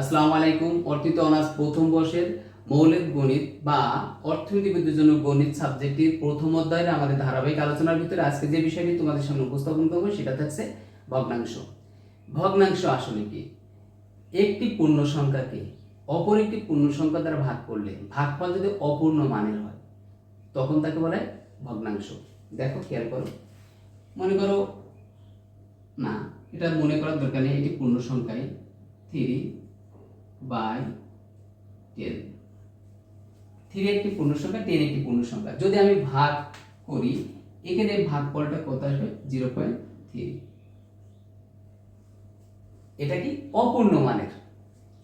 আসসালামু আলাইকুম। অর্থিত অনার্স প্রথম বর্ষের মৌলিক গণিত বা অর্থনীতিবিদদের জন্য গণিত সাবজেক্টের প্রথম অধ্যায়ের আমাদের ধারাবাহিক আলোচনার ভিতরে আজকে যে বিষয়টি তোমাদের সামনে উপস্থাপন করব, সেটা থাকছে ভগ্নাংশ। ভগ্নাংশ আসলে কি? একটি পূর্ণ সংখ্যাকে অপর একটি পূর্ণ সংখ্যা দ্বারা ভাগ করলে ভাগফল যদি অপূর্ণ মানের হয়, তখন তাকে বলা ভগ্নাংশ। দেখো, খেয়াল করো। মনে করো, না, এটা মনে করার দরকার নেই, এটি পূর্ণ সংখ্যায় থ্রি বাই টেন থ্রি একটি পূর্ণ সংখ্যা টেন একটি পূর্ণ সংখ্যা যদি আমি ভাগ করি, এখানে ভাগফলটা কত আসবে? জিরো পয়েন্ট থ্রি এটা কি অপূর্ণ মানের?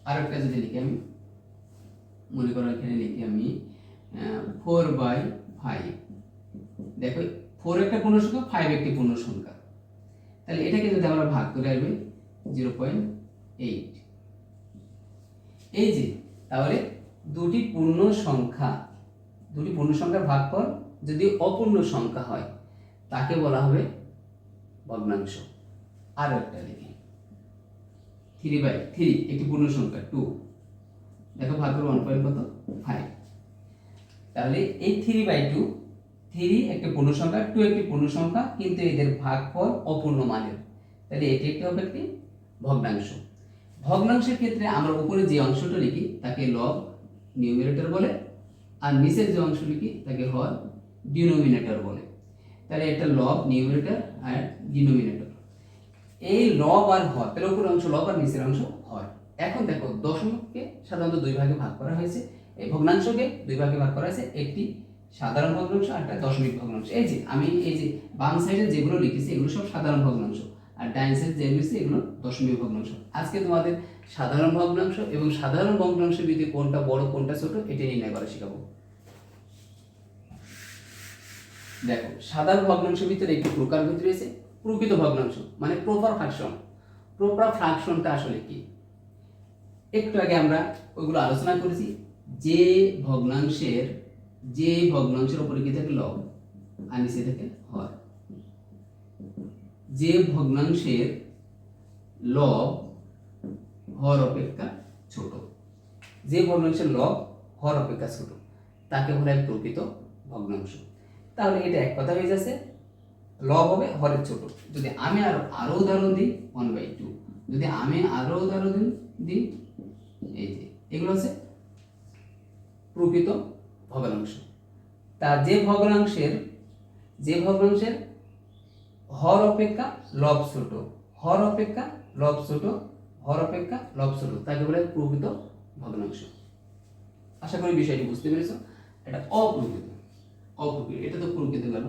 আর একটা যদি লিখি আমি, মনে করো এখানে লিখি আমি ফোর বাই ফাইভ দেখো ফোর একটা পূর্ণ সংখ্যা ফাইভ একটি পূর্ণ সংখ্যা তাহলে এটাকে যদি আমরা ভাগ করে আসবে জিরো পয়েন্ট এইট এই যে, তাহলে দুটি পূর্ণ সংখ্যা, দুটি পূর্ণ সংখ্যার ভাগফল যদি অপূর্ণ সংখ্যা হয়, তাকে বলা হবে ভগ্নাংশ। আরও একটা লিখি। থ্রি বাই থ্রি একটি পূর্ণ সংখ্যা টু দেখো ভাগ করো ওয়ান পয়েন্ট কত? ফাইভ তাহলে এই থ্রি বাই টু থ্রি একটি পূর্ণ সংখ্যা টু একটি পূর্ণ সংখ্যা, কিন্তু এদের ভাগফল অপূর্ণ মানের। তাহলে এটি একটি হবে একটি ভগ্নাংশ। ভগ্নাংশের ক্ষেত্রে আমরা উপরে যে অংশটা লিখি, তাকে লব নিউমিনেটর বলে, আর নিচের যে অংশ লিখি, তাকে হর ডিনোমিনেটর বলে। তাহলে এটা লব নিউমিনেটর আর ডিনোমিনেটর এই লব আর হর তাহলে উপরের অংশ লব আর নিচের অংশ হর এখন দেখো দশমিককে সাধারণত দুই ভাগে ভাগ করা হয়েছে। এই ভগ্নাংশকে দুই ভাগে ভাগ করা হয়েছে, একটি সাধারণ ভগ্নাংশ আর একটা দশমিক ভগ্নাংশ। এই যে, আমি এই যে বাম সাইডে যেগুলো লিখেছি, এগুলো সব সাধারণ ভগ্নাংশ। আর ডাইন যে লিখেছি এগুলো দশমিক ভগ্নাংশ। আজকে তোমাদের সাধারণ ভগ্নাংশ এবং সাধারণ ভগ্নাংশের ভিতরে কোনটা বড়, কোনটা ছোট, এটি নির্ণয় করা শেখাবো। দেখো, সাধারণ ভগ্নাংশের ভিতরে একটি প্রকার ভিতরে রয়েছে, প্রকৃত ভগ্নাংশ মানে প্রপার ফ্র্যাকশন প্রপার ফ্র্যাকশনটা আসলে কি? একটু আগে আমরা ওইগুলো আলোচনা করেছি, যে ভগ্নাংশের যে ভগ্নাংশের উপরে কি থাকে? লব, আর নিচে থাকে হর। যে ভগ্নাংশের লব হর অপেক্ষা ছোট। যে ভগ্নাংশের লব হর অপেক্ষা ছোট, তাকে বলা হয় প্রকৃত ভগ্নাংশ। তাহলে এটা এক কথা হয়ে যাচ্ছে। লব হবে হরের ছোট। যদি আমি আরও আরও উদাহরণ দিই ওয়ান বাই টু যদি আমি আরও উদাহরণ দিই, এই যে, এগুলো হচ্ছে প্রকৃত ভগ্নাংশ। তার যে ভগ্নাংশের যে ভগ্নাংশের হর অপেক্ষা লব ছোট। হর অপেক্ষা লব ছোট। হর অপেক্ষা লব ছোট। তাকে বলে প্রকৃত ভগ্নাংশ। আশা করি বিষয়টি বুঝতে পেরেছ। এটা অপ্রকৃত। অপ্রকৃত। এটা তো প্রকৃত গেল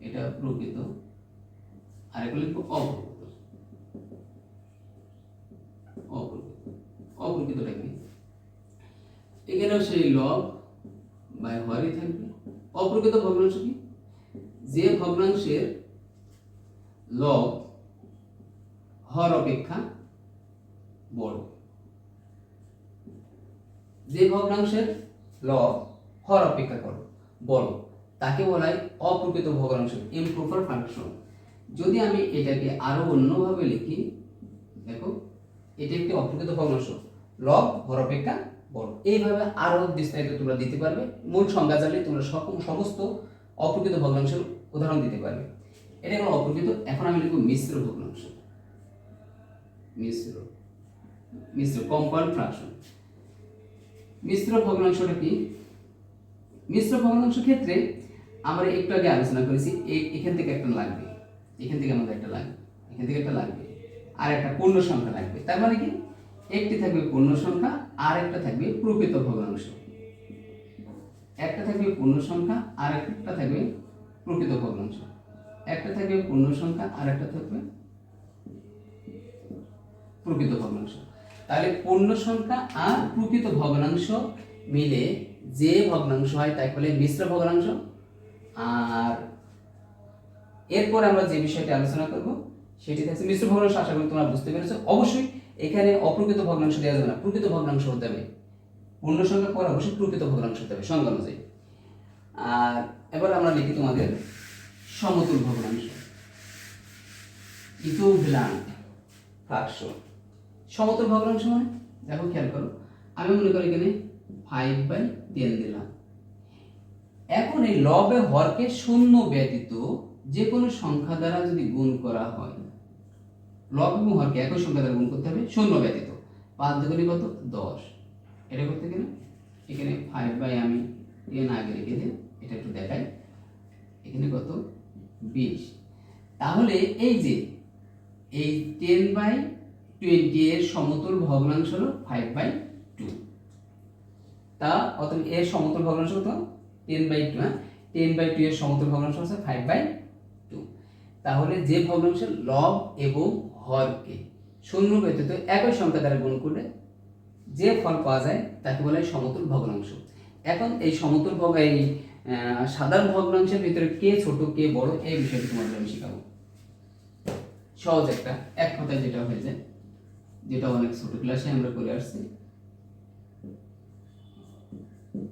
এটা প্রকৃত। আর এগুলো লিখব অপ্রকৃত। অপ্রকৃত। অপ্রকৃতটা কি? এখানেও সেই লব বাই হরই থাকবে। অপ্রকৃত ভগ্নাংশ কি? যে ভগ্নাংশের লব হর অপেক্ষা বড়। যে ভগ্নাংশের লব হর অপেক্ষা করো বড়, তাকে বলা হয় অপ্রকৃত ভগ্নাংশ ইমপ্রপার ফাংশন যদি আমি এটাকে আরও অন্যভাবে লিখি, দেখো, এটা একটি অপ্রকৃত ভগ্নাংশ, লব হর অপেক্ষা বড়। এইভাবে আরও বিস্তারিত তোমরা দিতে পারবে। মূল সংজ্ঞা জানলে তোমরা সমস্ত অপ্রকৃত ভগ্নাংশের উদাহরণ দিতে পারবে। এটা কোনো অপ্রকৃত, এখন আমি লিখব মিশ্র ভগ্নাংশ। মিশ্র মিশ্র, কম্পাউন্ড ফ্রাকশন। মিশ্র ভগ্নাংশটা কি? মিশ্র ভগ্নাংশ ক্ষেত্রে আমরা একটু আগে আলোচনা করেছি এখান থেকে একটা লাগবে, এখান থেকে আমাদের একটা লাগবে, এখান থেকে একটা লাগবে, আর একটা পূর্ণ সংখ্যা লাগবে। তার মানে কি? একটি থাকবে পূর্ণ সংখ্যা, আর একটা থাকবে প্রকৃত ভগ্নাংশ। একটা থাকবে পূর্ণ সংখ্যা, আর একটা থাকবে প্রকৃত ভগ্নাংশ। একটা থাকবে পূর্ণ সংখ্যা, আর একটা থাকবে প্রকৃত ভগ্নাংশ। তাহলে পূর্ণ সংখ্যা আর প্রকৃত ভগ্নাংশ মিলে যে ভগ্নাংশ হয় তাই বলে মিশ্র ভগ্নাংশ। আর এরপর আমরা যে বিষয়টি আলোচনা করব, সেটি থাকছে মিশ্র ভগ্নাংশ। আশা করি তোমরা বুঝতে পেরেছ। অবশ্যই এখানে অপ্রকৃত ভগ্নাংশ দেওয়া যাবে না। প্রকৃত ভগ্নাংশ হতে হবে। পূর্ণ সংখ্যা পর অবশ্যই প্রকৃত ভগ্নাংশ হতে হবে, সংজ্ঞা অনুযায়ী। আর এবার আমরা লিখি তোমাদের সমতুল ভগ্নাংশ। ইকুইভ্যালেন্ট ফ্র্যাকশন সমতুল ভগ্নাংশ মানে? দেখো, খেয়াল করো। আমি মনে করি এখানে ফাইভ বাই টেন দিলাম। এখন এই লবে হরকে শূন্য ব্যতীত যে কোনো সংখ্যা দ্বারা যদি গুণ করা হয় লব এবং হরকে একই সংখ্যা দ্বারা গুণ করতে হবে, শূন্য ব্যতীত। পাঁচ দুগুণে কত? দশ। এটা করতে গেলে এখানে ফাইভ বাই আমি টেন আগে রেখে দিই এটা একটু দেখাই। এখানে কত? বিশ। তাহলে এই যে এই টেন বাই টোয়েন্টি এর সমতল ভগ্নাংশ হলো ফাইভ বাই টু তা অতএব এর সমতল ভগ্নাংশ কত? টেন বাই টু হ্যাঁ? টেন বাই টু এর সমতল ভগ্নাংশ হচ্ছে ফাইভ বাই টু তাহলে যে ভগ্নাংশের লব এবং হরকে শূন্য ব্যতীত একই সংখ্যা দ্বারা গুণ করলে যে ফল পাওয়া যায় তাকে বলা হয় সমতল ভগ্নাংশ। এখন এই সমতুল ভগ এই সাধারণ ভগ্নাংশের ভিতরে কে ছোট, কে বড়, এই বিষয়টি তোমাদের আমি শেখাবো। সহজ একটা, এক কথায় যেটা হয়ে যায়, যেটা অনেক ছোট ক্লাসে আমরা করে আসছি।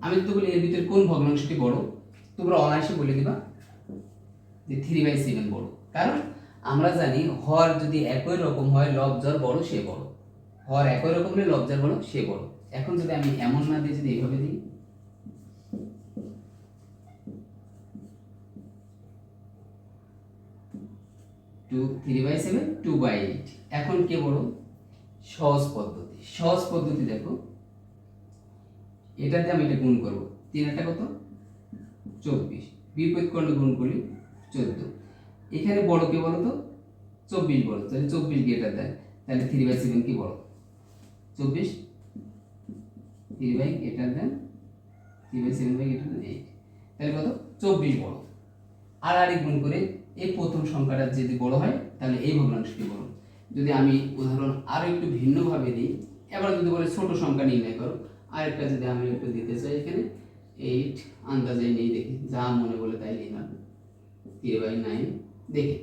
আমি তো বলি এর ভিতরে কোন ভগ্নাংশটি বড়, তোমরা অনায়াসে বলে দিবা যে থ্রি বাই সেভেন বড়। কারণ আমরা জানি, হর যদি একই রকম হয় লবজর বড়, সে বড়। হর একই রকম হলে লবজর বড় সে বড়। এখন যদি আমি এমন না দিয়ে যদি এইভাবে দিই? Two three by seven two by eight এখন কে বড়? সহজ পদ্ধতি। সহজ পদ্ধতি দেখো। এটাতে আমি এটা গুণ করব। তিন একটা কত? চব্বিশ। বিপরীত করলে গুণ করি চোদ্দ। এখানে বড় কে বলো তো চব্বিশ বড় তাহলে চব্বিশ কি এটা দেয়? তাহলে থ্রি বাই সেভেন কি বড় চব্বিশ থ্রি বাই এটা then three by seven by এটা দেন এইট তাহলে কত? চব্বিশ বড়। আর আরেক গুণ করে এই প্রথম সংখ্যাটা যদি বড় হয়, তাহলে এই ভগ্নাংশটি বড়। যদি আমি উদাহরণ আরও একটু ভিন্নভাবে দিই, এবার যদি বলে ছোট সংখ্যা নির্ণয় করো, আরেকটা যদি আমি একটু দিতে চাই এখানে এইট আন্দাজে নেই দেখি, যা মনে বলে তাই নিলাম। থ্রি বাই নাইন দেখি,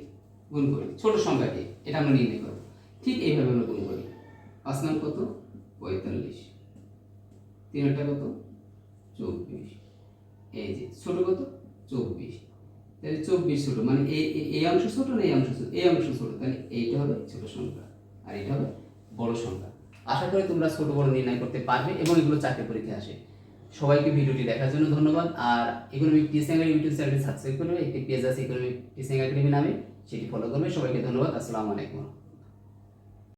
গুণ করি, ছোট সংখ্যাটি, এটা আমরা নির্ণয় করব। ঠিক এইভাবে আমরা গুণ করি নাম কত? পঁয়তাল্লিশ। তিন একটা কত? চব্বিশ। এই যে, ছোট কত? চব্বিশ। তাহলে চব্বিশ ছোট মানে এই এই- অংশ ছোট না এই অংশ ছোট? এই অংশ ছোট, তাহলে এইটা হবে ছোট সংখ্যা, আর এটা হবে বড় সংখ্যা। আশা করি তোমরা ছোট বড় নির্ণয় করতে পারবে এবং এগুলো চাকরি পরীক্ষা আসে। সবাইকে ভিডিওটি দেখার জন্য ধন্যবাদ, আর ইকোনমিক টিচিং ইউটিউব চ্যানেলটি সাবস্ক্রাইব করবে একটি পেজ আছে ইকোনমিক টিচিং একাডেমি নামে, সেটি ফলো করবে। সবাইকে ধন্যবাদ, আসসালামু আলাইকুম।